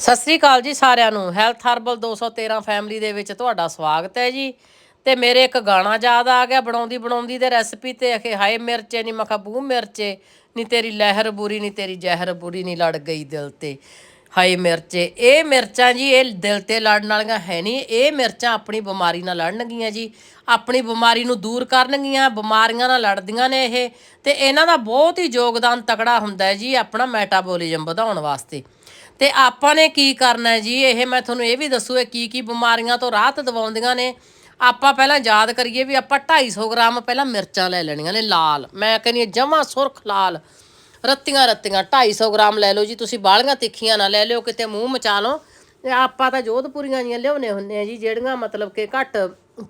ਸਤਿ ਸ੍ਰੀ ਅਕਾਲ ਜੀ ਸਾਰਿਆਂ ਨੂੰ। ਹੈਲਥ ਹਰਬਲ 213 ਫੈਮਿਲੀ ਦੇ ਵਿੱਚ ਤੁਹਾਡਾ ਸਵਾਗਤ ਹੈ ਜੀ। ਤੇ ਮੇਰੇ ਇੱਕ ਗਾਣਾ ਯਾਦ ਆ ਗਿਆ ਬਣਾਉਂਦੀ ਬਣਾਉਂਦੀ ਦੇ ਰੈਸਪੀ ਤੇ ਅਖੇ ਹਾਏ ਮਿਰਚੇ ਨਹੀਂ ਮਖਾ ਬੂ ਮਿਰਚੇ ਨਹੀਂ ਤੇਰੀ ਲਹਿਰ ਬੁਰੀ ਨਹੀਂ ਤੇਰੀ ਜ਼ਹਿਰ ਬੁਰੀ ਨਹੀਂ ਲੜ ਗਈ ਦਿਲ ਤੇ। ਹਾਏ ਮਿਰਚੇ, ਇਹ ਮਿਰਚਾਂ ਜੀ, ਇਹ ਦਿਲ ਤੇ ਲੜਨ ਵਾਲੀਆਂ ਹੈ ਨਹੀਂ ਇਹ ਮਿਰਚਾਂ ਆਪਣੀ ਬਿਮਾਰੀ ਨਾਲ ਲੜਨਗੀਆਂ ਜੀ। ਆਪਣੀ ਬਿਮਾਰੀ ਨੂੰ ਦੂਰ ਕਰਨਗੀਆਂ, ਬਿਮਾਰੀਆਂ ਨਾਲ ਲੜਦੀਆਂ ਨੇ ਇਹ। ਤੇ ਇਹਨਾਂ ਦਾ ਬਹੁਤ ਹੀ ਯੋਗਦਾਨ ਤਕੜਾ ਹੁੰਦਾ ਹੈ ਜੀ ਆਪਣਾ ਮੈਟਾਬੋਲਿਜ਼ਮ ਵਧਾਉਣ ਵਾਸਤੇ। ਤੇ ਆਪਾਂ ਨੇ ਕੀ ਕਰਨਾ ਜੀ? ਇਹ ਮੈਂ ਤੁਹਾਨੂੰ ਇਹ ਵੀ ਦੱਸੂ ਇਹ ਕੀ ਕੀ ਬਿਮਾਰੀਆਂ ਤੋਂ ਰਾਹਤ ਦਿਵਾਉਂਦੀਆਂ ਨੇ। ਆਪਾਂ ਪਹਿਲਾਂ ਯਾਦ ਕਰੀਏ ਵੀ ਆਪਾਂ 250 ਗ੍ਰਾਮ ਪਹਿਲਾਂ ਮਿਰਚਾਂ ਲੈ ਲੈਣੀਆਂ ਨੇ ਲਾਲ। ਮੈਂ ਕਹਿੰਦੀ ਜਮਾ ਸੁਰਖ ਲਾਲ। ਰੱਤੀਆਂ ਰੱਤੀਆਂ 250 ਗ੍ਰਾਮ ਲੈ ਲਓ ਜੀ। ਤੁਸੀਂ ਬਾਲੀਆਂ ਤਿੱਖੀਆਂ ਨਾ ਲੈ ਲਿਓ, ਕਿਤੇ ਮੂੰਹ ਮਚਾ ਲਓ। ਆਪਾਂ ਤਾਂ ਜੋਧਪੁਰੀਆਂ ਜੀਆਂ ਲਿਆਉਣੇ ਹੁੰਦੇ ਆ ਜੀ, ਜਿਹੜੀਆਂ ਮਤਲਬ ਕਿ ਘੱਟ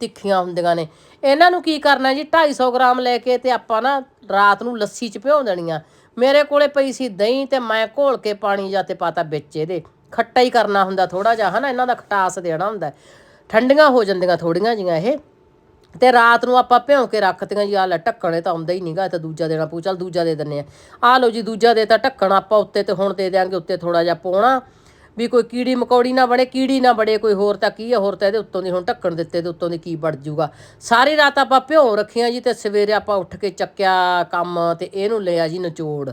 ਤਿੱਖੀਆਂ ਹੁੰਦੀਆਂ ਨੇ। ਇਹਨਾਂ ਨੂੰ ਕੀ ਕਰਨਾ ਜੀ? 250 ਗ੍ਰਾਮ ਲੈ ਕੇ ਤੇ ਆਪਾਂ ਨਾ ਰਾਤ ਨੂੰ ਲੱਸੀ ਚ ਭਿਓ ਦੇਣੀਆਂ। ਮੇਰੇ ਕੋਲੇ ਪਈ ਸੀ ਦਹੀਂ ਤੇ ਮੈਂ ਘੋਲ ਕੇ ਪਾਣੀ ਜਾਂ ਤੇ ਪਾਤਾ ਵਿੱਚ ਇਹਦੇ। ਖੱਟਾ ਹੀ ਕਰਨਾ ਹੁੰਦਾ ਥੋੜਾ ਜਿਹਾ, ਹਨਾ? ਇਹਨਾਂ ਦਾ ਖਟਾਸ ਦੇਣਾ ਹੁੰਦਾ। ਠੰਡੀਆਂ ਹੋ ਜਾਂਦੀਆਂ ਥੋੜੀਆਂ ਜੀਆਂ ਇਹ। ਤੇ ਰਾਤ ਨੂੰ ਆਪਾਂ ਭਿਉਂ ਕੇ ਰੱਖਤੀਆਂ ਜੀ ਆ ਲੈ ਢੱਕਣੇ ਤਾਂ ਆਉਂਦਾ ਹੀ ਨਹੀਂਗਾ ਇਹ ਤਾਂ ਦੂਜਾ ਦੇਣਾ ਪਊ। ਚੱਲ ਦੂਜਾ ਦੇ ਦਿੰਨੇ ਆ। ਆ ਲਓ ਜੀ, ਦੂਜਾ ਦੇ ਤਾਂ ਢੱਕਣ ਆਪਾਂ ਉੱਤੇ ਤੇ ਹੁਣ ਦੇ ਦਿਆਂਗੇ, ਉੱਤੇ ਥੋੜਾ ਜਿਹਾ ਪਾਉਣਾ ਵੀ ਕੋਈ ਕੀੜੀ ਮਕੌੜੀ ਨਾ ਬਣੇ, ਕੀੜੀ ਨਾ ਬੜੇ, ਕੋਈ ਹੋਰ ਤਾਂ ਕੀ ਆ, ਹੋਰ ਤਾਂ ਇਹਦੇ ਉੱਤੋਂ ਦੀ ਹੁਣ ਢੱਕਣ ਦਿੱਤੇ ਤੇ ਉੱਤੋਂ ਦੀ ਕੀ ਵੜ ਜੂਗਾ। ਸਾਰੀ ਰਾਤ ਆਪਾਂ ਭਿਉਂ ਰੱਖੀਆਂ ਜੀ ਤੇ ਸਵੇਰੇ ਆਪਾਂ ਉੱਠ ਕੇ ਚੱਕਿਆ ਕੰਮ ਤੇ ਇਹਨੂੰ ਲਿਆ ਜੀ ਨਿਚੋੜ।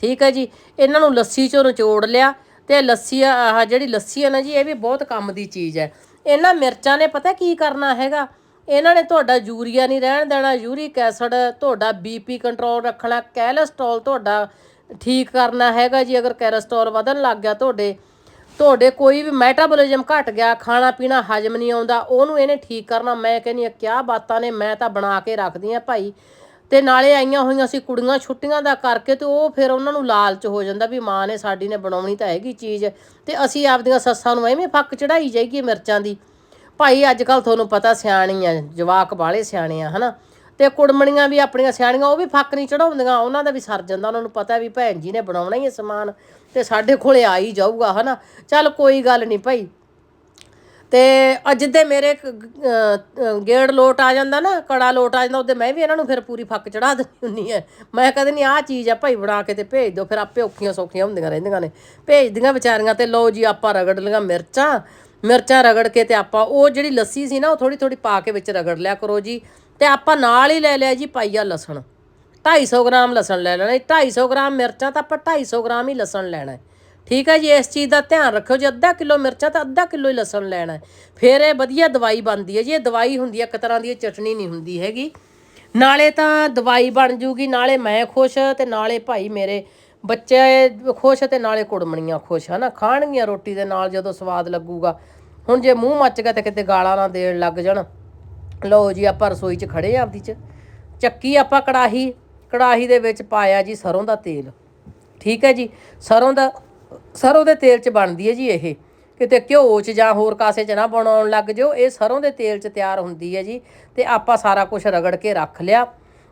ਠੀਕ ਹੈ ਜੀ? ਇਹਨਾਂ ਨੂੰ ਲੱਸੀ ਚੋਂ ਨਿਚੋੜ ਲਿਆ ਤੇ ਲੱਸੀ ਆਹ ਜਿਹੜੀ ਲੱਸੀ ਹੈ ਨਾ ਜੀ, ਇਹ ਵੀ ਬਹੁਤ ਕੰਮ ਦੀ ਚੀਜ਼ ਹੈ। ਇਹਨਾਂ ਮਿਰਚਾਂ ਨੇ ਪਤਾ ਕੀ ਕਰਨਾ ਹੈਗਾ? ਇਹਨਾਂ ਨੇ ਤੁਹਾਡਾ ਯੂਰੀਆ ਨਹੀਂ ਰਹਿਣ ਦੇਣਾ, ਯੂਰਿਕ ਐਸਿਡ ਤੁਹਾਡਾ ਬੀਪੀ ਕੰਟਰੋਲ ਰੱਖਣਾ, ਕੈਲਸਟ੍ਰੋਲ ਤੁਹਾਡਾ ਠੀਕ ਕਰਨਾ ਹੈਗਾ ਜੀ, ਅਗਰ ਕੈਲਸਟ੍ਰੋਲ ਵਧਣ ਲੱਗ ਗਿਆ ਤੁਹਾਡੇ ਤੁਹਾਡੇ ਕੋਈ ਵੀ ਮੈਟਾਬੋਲਿਜ਼ਮ ਘਟ ਗਿਆ, ਖਾਣਾ ਪੀਣਾ ਹਜਮ ਨਹੀਂ ਆਉਂਦਾ, ਉਹਨੂੰ ਇਹਨੇ ਠੀਕ ਕਰਨਾ। ਮੈਂ ਕਹਿੰਦੀ ਆ ਕਿਆ ਬਾਤਾਂ ਨੇ, ਮੈਂ ਤਾਂ ਬਣਾ ਕੇ ਰੱਖਦੀ ਆ ਭਾਈ। ਤੇ ਨਾਲੇ ਆਈਆਂ ਹੋਈਆਂ ਸੀ ਕੁੜੀਆਂ ਛੁੱਟੀਆਂ ਦਾ ਕਰਕੇ ਤੇ ਉਹ ਫਿਰ ਉਹਨਾਂ ਨੂੰ ਲਾਲਚ ਹੋ ਜਾਂਦਾ ਵੀ ਮਾਂ ਨੇ ਸਾਡੀ ਨੇ ਬਣਾਉਣੀ ਤਾਂ ਹੈਗੀ ਚੀਜ਼। ਤੇ ਅਸੀਂ ਆਪਦੀਆਂ ਸੱਸਾਂ ਨੂੰ ਐਵੇਂ ਫੱਕ ਚੜਾਈ ਜਾਈਏ ਮਿਰਚਾਂ ਦੀ। ਭਾਈ, ਅੱਜ ਕੱਲ ਤੁਹਾਨੂੰ ਪਤਾ ਸਿਆਣੀ ਆ, ਜਵਾਕ ਬਾਲੇ ਸਿਆਣੇ ਆ, ਹਨਾ? ਤੇ ਕੁੜਮਣੀਆਂ ਵੀ ਆਪਣੀਆਂ ਸਿਆਣੀਆਂ, ਉਹ ਵੀ ਫੱਕ ਨਹੀਂ ਚੜਾਉਂਦੀਆਂ। ਉਹਨਾਂ ਦਾ ਵੀ ਸਰ ਜਾਂਦਾ, ਉਹਨਾਂ ਨੂੰ ਪਤਾ ਵੀ ਭੈਣ ਜੀ ਨੇ ਬਣਾਉਣਾ ਹੀ ਹੈ ਸਮਾਨ ਤੇ ਸਾਡੇ ਕੋਲੇ ਆ ਹੀ ਜਾਊਗਾ, ਹਨਾ? ਚੱਲ ਕੋਈ ਗੱਲ ਨਹੀਂ ਭਾਈ। ਤੇ ਅੱਜ ਦੇ ਮੇਰੇ ਗੇੜ ਲੋਟ ਆ ਜਾਂਦਾ ਨਾ, ਕੜਾ ਲੋਟ ਆ ਜਾਂਦਾ, ਉਹਦੇ ਮੈਂ ਵੀ ਇਹਨਾਂ ਨੂੰ ਫਿਰ ਪੂਰੀ ਫੱਕ ਚੜਾ ਦਿੰਦੀ ਹੁੰਨੀ ਐ ਮੈਂ ਕਹਿੰਦੀ ਨਹੀਂ ਆਹ ਚੀਜ਼ ਆ ਭਾਈ, ਬਣਾ ਕੇ ਤੇ ਭੇਜ ਦਿਓ, ਫਿਰ ਆਪੇ ਔਖੀਆਂ ਸੌਖੀਆਂ ਹੁੰਦੀਆਂ ਰਹਿੰਦੀਆਂ ਨੇ। ਭੇਜਦੀਆਂ ਵਿਚਾਰੀਆਂ ਤੇ ਲਓ ਜੀ, ਆਪਾਂ ਰਗੜ ਲਈਆਂ ਮਿਰਚਾਂ। ਮਿਰਚਾਂ ਰਗੜ ਕੇ ਤੇ ਆਪਾਂ, ਉਹ ਜਿਹੜੀ ਲੱਸੀ ਸੀ ਨਾ, ਉਹ ਥੋੜੀ ਥੋੜੀ ਪਾ ਕੇ ਵਿੱਚ ਰਗੜ ਲਿਆ ਕਰੋ ਜੀ। ਤੇ ਆਪਾਂ ਨਾਲ ਹੀ ਲੈ ਲਿਆ ਜੀ ਪਾਈਆ ਲਸਣ। 250 ਗ੍ਰਾਮ ਲਸਣ ਲੈ ਲੈਣਾ 250 ਗ੍ਰਾਮ ਮਿਰਚਾਂ ਤਾਂ ਆਪਾਂ 250 ਗ੍ਰਾਮ ਹੀ ਲਸਣ ਲੈਣਾ ਠੀਕ ਹੈ ਜੀ, ਇਸ ਚੀਜ਼ ਦਾ ਧਿਆਨ ਰੱਖਿਓ ਜੇ। ਅੱਧਾ ਕਿਲੋ ਮਿਰਚਾਂ ਤਾਂ ਅੱਧਾ ਕਿਲੋ ਹੀ ਲਸਣ ਲੈਣਾ ਫਿਰ ਇਹ ਵਧੀਆ ਦਵਾਈ ਬਣਦੀ ਹੈ ਜੀ। ਇਹ ਦਵਾਈ ਹੁੰਦੀ ਹੈ, ਇੱਕ ਤਰ੍ਹਾਂ ਦੀ ਇਹ ਚਟਣੀ ਨਹੀਂ ਹੁੰਦੀ ਹੈਗੀ। ਨਾਲੇ ਤਾਂ ਦਵਾਈ ਬਣ ਜੂਗੀ, ਨਾਲੇ ਮੈਂ ਖੁਸ਼ ਤੇ ਨਾਲੇ ਭਾਈ ਮੇਰੇ ਬੱਚੇ ਖੁਸ਼ ਤੇ ਨਾਲੇ ਕੁੜਮਣੀਆਂ ਖੁਸ਼ ਹਨਾ ਖਾਣਗੀਆਂ ਰੋਟੀ ਦੇ ਨਾਲ ਜਦੋਂ ਸਵਾਦ ਲੱਗੂਗਾ। ਹੁਣ ਜੇ ਮੂੰਹ ਮੱਚ ਗਿਆ ਤੇ ਕਿਤੇ ਗਾਲਾਂ ਨਾ ਦੇਣ ਲੱਗ ਜਾਣ। ਲਓ ਜੀ, ਆਪਾਂ ਰਸੋਈ 'ਚ ਖੜੇ ਆਂ ਆਪਦੀ 'ਚ। ਚੱਕੀ ਆਪਾਂ ਕੜਾਹੀ ਕੜਾਹੀ ਦੇ ਵਿੱਚ ਪਾਇਆ ਜੀ ਸਰੋਂ ਦਾ ਤੇਲ। ਠੀਕ ਹੈ ਜੀ, ਸਰੋਂ ਦਾ, ਸਰੋਂ ਦੇ ਤੇਲ 'ਚ ਬਣਦੀ ਹੈ ਜੀ ਇਹ। ਕਿਤੇ ਘਿਓ 'ਚ ਜਾਂ ਹੋਰ ਕਾਸੇ 'ਚ ਨਾ ਬਣਾਉਣ ਲੱਗ ਜਿਓ, ਇਹ ਸਰੋਂ ਦੇ ਤੇਲ 'ਚ ਤਿਆਰ ਹੁੰਦੀ ਹੈ ਜੀ। ਤੇ ਆਪਾਂ ਸਾਰਾ ਕੁਝ ਰਗੜ ਕੇ ਰੱਖ ਲਿਆ।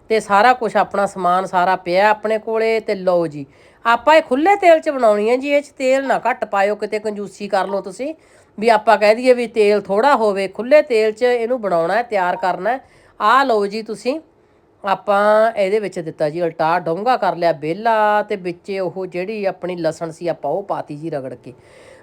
ਤੇ ਸਾਰਾ ਕੁਝ ਆਪਣਾ ਸਮਾਨ ਸਾਰਾ ਪਿਆ ਆਪਣੇ ਕੋਲੇ ਤੇ ਲਓ ਜੀ। ਆਪਾਂ ਇਹ ਖੁੱਲੇ ਤੇਲ 'ਚ ਬਣਾਉਣੀ ਹੈ ਜੀ, ਇਹ 'ਚ ਤੇਲ ਨਾ ਘੱਟ ਪਾਇਓ, ਕਿਤੇ ਕੰਜੂਸੀ ਕਰ ਲਓ ਤੁਸੀਂ। ਵੀ ਆਪਾਂ ਕਹਿ ਦਈਏ ਵੀ ਤੇਲ ਥੋੜਾ ਹੋਵੇ ਖੁੱਲੇ ਤੇਲ 'ਚ ਇਹਨੂੰ ਬਣਾਉਣਾ ਹੈ, ਤਿਆਰ ਕਰਨਾ ਆ ਲਓ ਜੀ ਤੁਸੀਂ, ਆਪਾਂ ਇਹਦੇ ਵਿੱਚ ਦਿੱਤਾ ਜੀ ਉਲਟਾ, ਡੋਂਗਾ ਕਰ ਲਿਆ ਬੇਲਾ ਤੇ ਵਿੱਚ ਉਹ ਜਿਹੜੀ ਆਪਣੀ ਲਸਣ ਸੀ ਆਪਾਂ ਉਹ ਪਾਤੀ ਜੀ ਰਗੜ ਕੇ।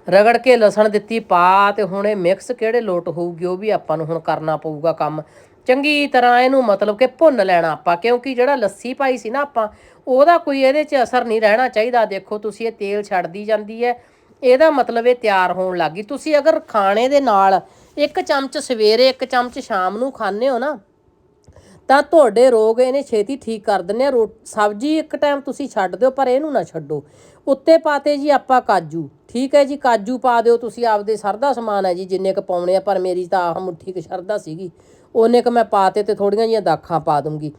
ਰਗੜ ਕੇ ਲਸਣ ਦਿੱਤੀ, ਪਾ ਤੇ ਹੁਣ ਇਹ ਮਿਕਸ ਕਿਹੜੇ ਲੋਟ ਹੋਊਗੀ ਉਹ ਵੀ ਆਪਾਂ ਨੂੰ ਹੁਣ ਕਰਨਾ ਪਊਗਾ ਕੰਮ। ਚੰਗੀ ਤਰ੍ਹਾਂ ਇਹਨੂੰ ਮਤਲਬ ਕਿ ਭੁੰਨ ਲੈਣਾ ਆਪਾਂ, ਕਿਉਂਕਿ ਜਿਹੜਾ ਲੱਸੀ ਪਾਈ ਸੀ ਨਾ ਆਪਾਂ, ਉਹਦਾ ਕੋਈ ਇਹਦੇ 'ਚ ਅਸਰ ਨਹੀਂ ਰਹਿਣਾ ਚਾਹੀਦਾ। ਦੇਖੋ ਤੁਸੀਂ ਇਹ ਤੇਲ ਛੱਡਦੀ ਜਾਂਦੀ ਹੈ ਇਹਦਾ ਮਤਲਬ ਇਹ ਤਿਆਰ ਹੋਣ ਲੱਗੀ ਤੁਸੀਂ ਅਗਰ ਖਾਣੇ ਦੇ ਨਾਲ ਇੱਕ ਚਮਚ ਸਵੇਰੇ, ਇੱਕ ਚਮਚ ਸ਼ਾਮ ਨੂੰ ਖਾਣੇ ਹੋ ਨਾ, ਤਾਂ ਤੁਹਾਡੇ ਰੋਗ ਇਹਨੇ ਛੇਤੀ ਠੀਕ ਕਰ ਦਿੰਨੇ ਆ। ਰੋ- ਸਬਜ਼ੀ ਇੱਕ ਟਾਈਮ ਤੁਸੀਂ ਛੱਡ ਦਿਓ, ਪਰ ਇਹਨੂੰ ਨਾ ਛੱਡੋ। ਉੱਤੇ ਪਾਤੇ ਜੀ ਆਪਾਂ ਕਾਜੂ। ਠੀਕ ਹੈ ਜੀ, ਕਾਜੂ ਪਾ ਦਿਓ ਤੁਸੀਂ, ਆਪਦੇ ਸਰਦਾ ਸਮਾਨ ਹੈ ਜੀ, ਜਿੰਨੇ ਕ ਪਾਉਣੇ ਆ, ਪਰ ਮੇਰੀ ਤਾਂ ਆਹ ਮੁੱਠੀ ਕ ਸ਼ਰਦਾ ਸੀਗੀ। ਉਹਨੇ ਕ ਮੈਂ ਪਾਤੇ ਤੇ ਥੋੜੀਆਂ ਜੀਆਂ ਦਾਖਾਂ ਪਾ ਦੂੰਗੀ।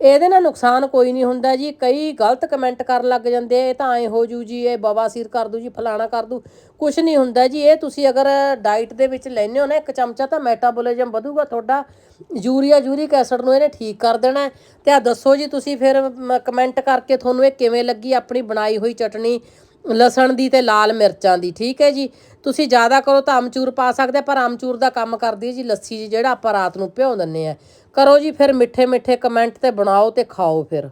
ਇਹਦੇ ਨਾਲ ਨੁਕਸਾਨ ਕੋਈ ਨਹੀਂ ਹੁੰਦਾ ਜੀ। ਕਈ ਗਲਤ ਕਮੈਂਟ ਕਰਨ ਲੱਗ ਜਾਂਦੇ ਇਹ ਤਾਂ ਐ ਹੋ ਜੂ ਜੀ ਇਹ ਬਵਾਸੀਰ ਕਰ ਦੂ ਜੀ ਫਲਾਣਾ ਕਰ ਦੂ। ਕੁਝ ਨਹੀਂ ਹੁੰਦਾ ਜੀ ਇਹ ਤੁਸੀਂ ਅਗਰ ਡਾਈਟ ਦੇ ਵਿੱਚ ਲੈਨੇ ਹੋ ਨਾ ਇੱਕ ਚਮਚਾ ਤਾਂ ਮੈਟਾਬੋਲਿਜ਼ਮ ਵਧੂਗਾ ਤੁਹਾਡਾ। ਯੂਰੀਆ ਯੂਰਿਕ ਐਸਿਡ ਨੂੰ ਇਹਨੇ ਠੀਕ ਕਰ ਦੇਣਾ ਹੈ। ਤੇ ਆ ਦੱਸੋ ਜੀ ਤੁਸੀਂ ਫਿਰ ਕਮੈਂਟ ਕਰਕੇ ਤੁਹਾਨੂੰ ਇਹ ਕਿਵੇਂ ਲੱਗੀ ਆਪਣੀ ਬਣਾਈ ਹੋਈ ਚਟਣੀ ਲਸਣ ਦੀ ਤੇ ਲਾਲ ਮਿਰਚਾਂ ਦੀ ਠੀਕ ਹੈ ਜੀ? ਤੁਸੀਂ ਜ਼ਿਆਦਾ ਕਰੋ ਤਾਂ ਅਮਚੂਰ ਪਾ ਸਕਦੇ ਆ, ਪਰ ਅਮਚੂਰ ਦਾ ਕੰਮ ਕਰਦੀ ਹੈ ਜੀ ਲੱਸੀ ਜੀ ਜਿਹੜਾ ਆਪਾਂ ਰਾਤ ਨੂੰ ਭਿਓ ਦਿੰਨੇ ਆ। ਕਰੋ ਜੀ ਫਿਰ ਮਿੱਠੇ ਮਿੱਠੇ ਕਮੈਂਟ ਤੇ ਬਣਾਓ ਤੇ ਖਾਓ ਫਿਰ।